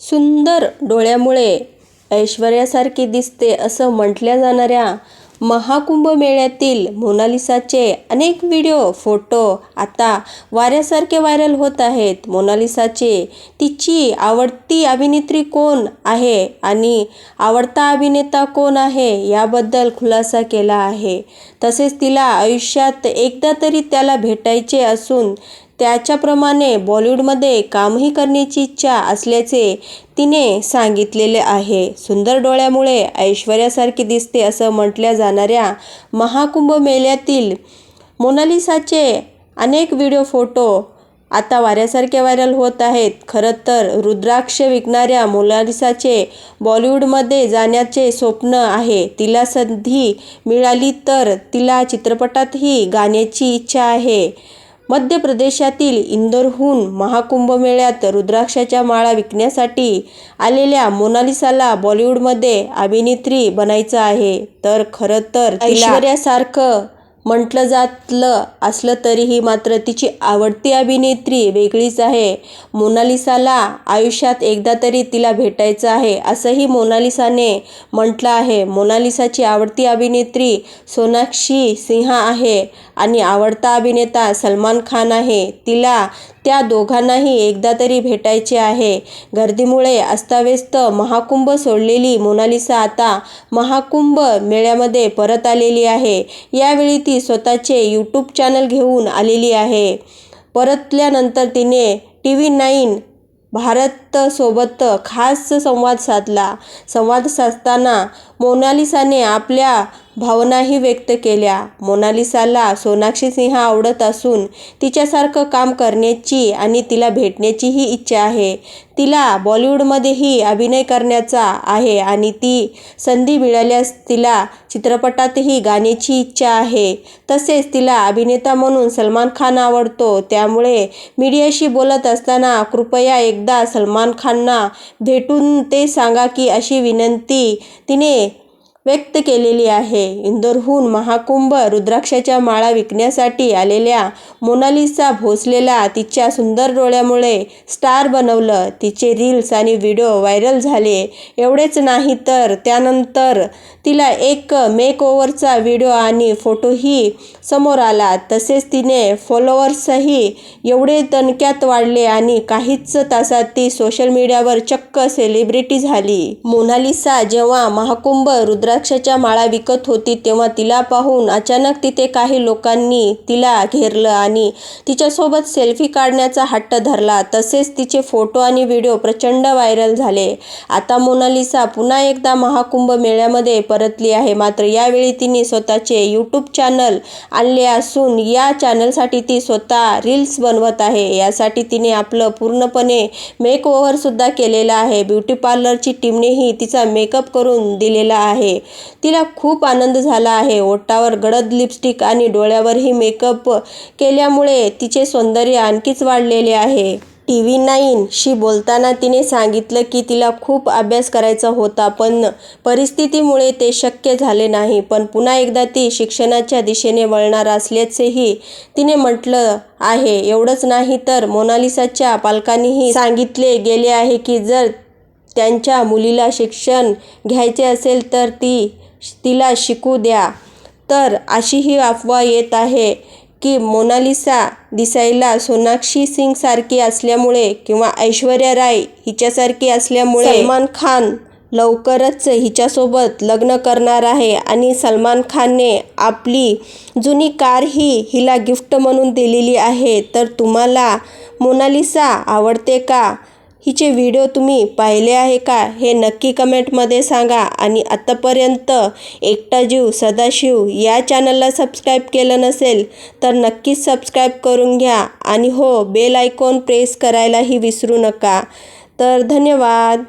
सुंदर डोळ्यामुळे ऐश्वर्यासारखी दिसते असं म्हटल्या जाणाऱ्या महाकुंभ मेळ्यातील मोनालिसाचे अनेक व्हिडिओ फोटो आता वाऱ्यासारखे व्हायरल होत आहेत. मोनालिसाचे तिची आवडती अभिनेत्री कोण आहे आणि आवडता अभिनेता कोण आहे याबद्दल खुलासा केला आहे. तसेच तिला आयुष्यात एकदा तरी त्याला भेटायचे असून त्याच्याप्रमाणे बॉलिवूडमध्ये कामही करण्याची इच्छा असल्याचे तिने सांगितलेले आहे. सुंदर डोळ्यामुळे ऐश्वर्यासारखी दिसते असं म्हटल्या जाणाऱ्या महाकुंभ मेल्यातील मोनालिसाचे अनेक व्हिडिओ फोटो आता वाऱ्यासारखे व्हायरल होत आहेत. खरं तर रुद्राक्ष विकणाऱ्या मोनालिसाचे बॉलिवूडमध्ये जाण्याचे स्वप्न आहे. तिला संधी मिळाली तर तिला चित्रपटातही गाण्याची इच्छा आहे. मध्य प्रदेशातील इंदोरहून महाकुंभ मेळ्यात रुद्राक्षाच्या माळा विकण्यासाठी आलेल्या मोनालिसाला बॉलिवूडमध्ये अभिनेत्री बनायचं आहे. तर खरं तर ऐश्वर्यासारखं म्हटलं जातलं असलं तरीही मात्र तिची आवडती अभिनेत्री वेगळीच आहे. मोनालिसाला आयुष्यात एकदा तरी तिला भेटायचं आहे असंही मोनालिसाने म्हटलं आहे. मोनालिसाची आवडती अभिनेत्री सोनाक्षी सिंहा आहे आणि आवडता अभिनेता सलमान खान आहे. तिला त्या दोघांनाही एकदा तरी भेटायचे आहे. गर्दीमुळे अस्ताव्यस्त महाकुंभ सोडलेली मोनालिसा आता महाकुंभ मेळ्यामध्ये परत आलेली आहे. यावेळी ती स्वतःचे यूट्यूब चॅनल घेऊन आलेली आहे. परतल्यानंतर तिने टी व्ही नाईन भारतसोबत खास संवाद साधला. संवाद साधताना मोनालिसाने आपल्या भावनाही व्यक्त केल्या. मोनालिसाला सोनाक्षी सिंह आवडत असून तिच्यासारखं काम करण्याची आणि तिला भेटण्याचीही इच्छा आहे. तिला बॉलिवूडमध्येही अभिनय करण्याचा आहे आणि ती संधी मिळाल्यास तिला चित्रपटातही गाण्याची इच्छा आहे. तसेच तिला अभिनेता म्हणून सलमान खान आवडतो. त्यामुळे मीडियाशी बोलत असताना कृपया एकदा सलमान खानना भेटून ते सांगा की अशी विनंती तिने व्यक्त केलेली आहे. इंदोरहून महाकुंभ रुद्राक्षाच्या माळा विकण्यासाठी आलेल्या मोनालिसा भोसलेला तिच्या सुंदर डोळ्यामुळे स्टार बनवलं. तिचे रील्स आणि व्हिडिओ व्हायरल झाले. एवढेच नाही तर त्यानंतर तिला एक मेकओव्हरचा व्हिडिओ आणि फोटोही समोर आला. तसेच तिने फॉलोअर्सही एवढे तणक्यात वाढले आणि काहीच तासात ती सोशल मीडियावर चक्क सेलिब्रिटी झाली. मोनालिसा जेव्हा महाकुंभ रुद्रा द्राक्षाच्या माळा विकत होती तेव्हा तिला पाहून अचानक तिथे काही लोकांनी तिला घेरलं आणि तिच्यासोबत सेल्फी काढण्याचा हट्ट धरला. तसेच तिचे फोटो आणि व्हिडिओ प्रचंड व्हायरल झाले. आता मोनालिसा पुन्हा एकदा महाकुंभ मेळ्यामध्ये परतली आहे. मात्र यावेळी तिने स्वतःचे यूट्यूब चॅनल आणले असून या चॅनलसाठी ती स्वतः रील्स बनवत आहे. यासाठी तिने आपलं पूर्णपणे मेकओव्हरसुद्धा केलेलं आहे. ब्युटी पार्लरची टीमनेही तिचा मेकअप करून दिलेला आहे. तिला खूप आनंद झाला आहे. ओठावर गडद लिपस्टिक आणि डोळ्यावरही मेकअप केल्यामुळे तिचे सौंदर्य आणखीच वाढलेले आहे. टी व्ही नाईनशी बोलताना तिने सांगितलं की तिला खूप अभ्यास करायचा होता पण परिस्थितीमुळे ते शक्य झाले नाही. पण पुन्हा एकदा ती शिक्षणाच्या दिशेने वळणार असल्याचेही तिने म्हटलं आहे. एवढंच नाही तर मोनालिसाच्या पालकांनीही सांगितले गेले आहे की जर त्यांच्या मुलीला शिक्षण घ्यायचे असेल तर ती तिला शिकू द्या. तर अशी ही अफवा येत आहे की मोनालिसा दिसायला सोनाक्षी सिंगसारखी असल्यामुळे किंवा ऐश्वर्या राय हिच्यासारखी असल्यामुळे सलमान खान लवकरच हिच्यासोबत लग्न करणार आहे आणि सलमान खानने आपली जुनी कार ही हिला गिफ्ट म्हणून दिलेली आहे. तर तुम्हाला मोनालिसा आवडते का? हिचे व्हिडिओ तुम्ही पाहिले आहे का हे नक्की कमेंटमध्ये सांगा आणि आत्तापर्यंत एकटा जीव सदाशिव या चॅनलला सबस्क्राईब केलं नसेल तर नक्कीच सबस्क्राईब करून घ्या आणि हो बेल आयकॉन प्रेस करायलाही विसरू नका. तर धन्यवाद.